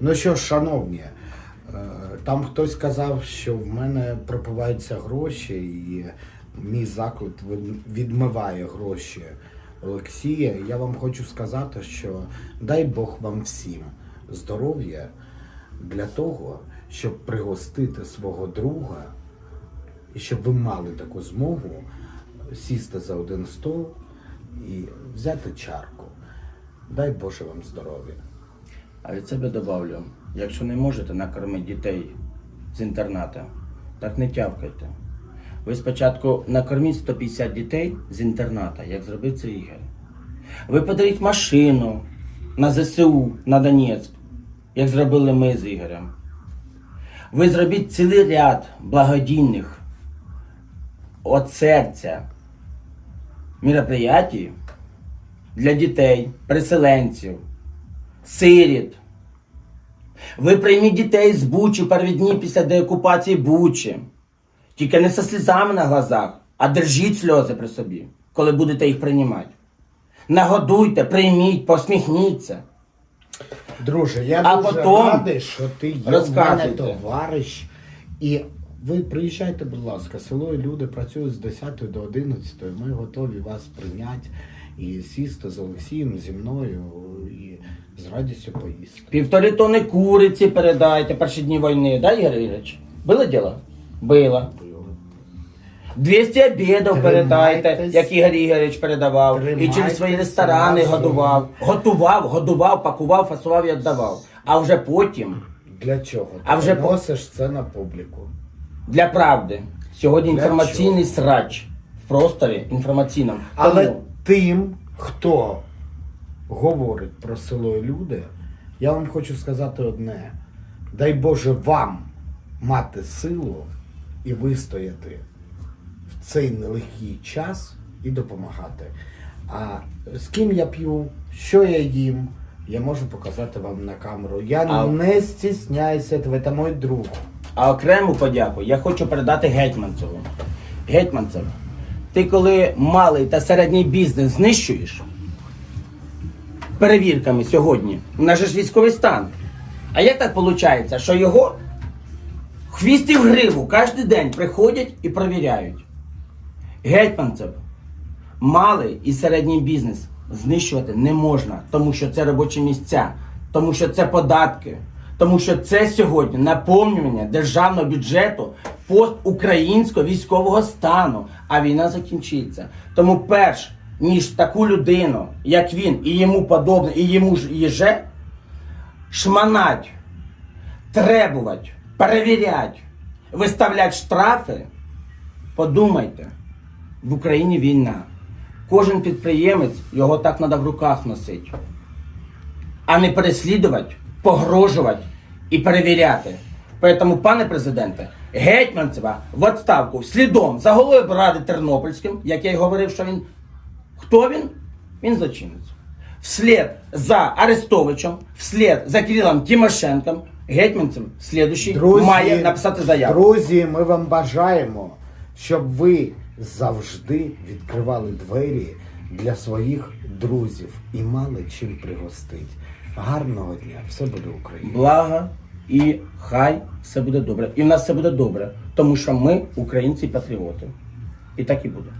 Ну що ж, шановні, е, там хтось сказав, що в мене пропиваються гроші, і мій заклад відмиває гроші Олексія. Я вам хочу сказати, що дай Бог вам всім здоров'я для того, щоб пригостити свого друга, і щоб ви мали таку змогу сісти за один стол і взяти чарку. Дай Боже вам здоров'я. А від себе добавлю, якщо не можете накормити дітей з інтерната, так не тявкайте. Ви спочатку накорміть 150 дітей з інтерната, як зробив це Ігор. Ви подаріть машину на ЗСУ на Донецьк, як зробили ми з Ігорем. Ви зробіть цілий ряд благодійних от серця мероприятий для дітей, переселенців, сиріт. Ви прийміть дітей з Бучі в перві дні після деокупації Бучі. Тільки не со слізами на глазах, а держіть сльози при собі, коли будете їх приймати. Нагодуйте, прийміть, посміхніться. Друже, я А дуже потом радий, що ти є в мене товариш. І ви приїжджайте, будь ласка, село і люди працюють з 10 до 11. Ми готові вас прийняти і сісти з Олексієм, зі мною радістю поїсти. Півтори тони куриці передайте перші дні війни, да, Ігор Ігорович? Було діло? Було. 200 обідів передайте, як Ігор Ігорович передавав. І через свої ресторани годував. Готував, годував, пакував, фасував і віддавав. А вже потім Для чого? А вже по- носиш це на публіку. Для правди. Сьогодні Для інформаційний чого? срач в просторі інформаційному. Але Тому тим, хто говорить про село і люди, я вам хочу сказати одне: дай Боже вам мати силу і вистояти в цей нелегкий час і допомагати. А з ким я п'ю, що я їм, я можу показати вам на камеру. Я А- не стісняюся, та мой друг. А окрему подяку я хочу передати Гетьманцеву. Гетьманцев, ти коли малий та середній бізнес знищуєш перевірками сьогодні, у нас же ж військовий стан. А як так виходить, що його хвіст в гриву кожен день приходять і перевіряють? Гетьманцев, малий і середній бізнес знищувати не можна, тому що це робочі місця, тому що це податки, тому що це сьогодні наповнювання державного бюджету постукраїнського військового стану, а війна закінчиться. Тому перш ніж таку людину, як він, і йому подобне, і йому ж їже, шманать, требувати, перевіряти, виставляти штрафи, подумайте, в Україні війна. Кожен підприємець його так треба в руках носити, а не переслідувати, погрожувати і перевіряти. Тому, пане президенте, Гетьманцева в відставку слідом за головою Ради Тернопільським, як я й говорив, що він. Хто він? Він злочинець. Вслед за Арестовичем, вслед за Кирилом Тимошенком, Гетьманцев слідущий має написати заяву. Друзі, ми вам бажаємо, щоб ви завжди відкривали двері для своїх друзів і мали чим пригостить. Гарного дня! Все буде Україна! Блага і хай все буде добре. І в нас все буде добре, тому що ми українці патріоти. І так і буде.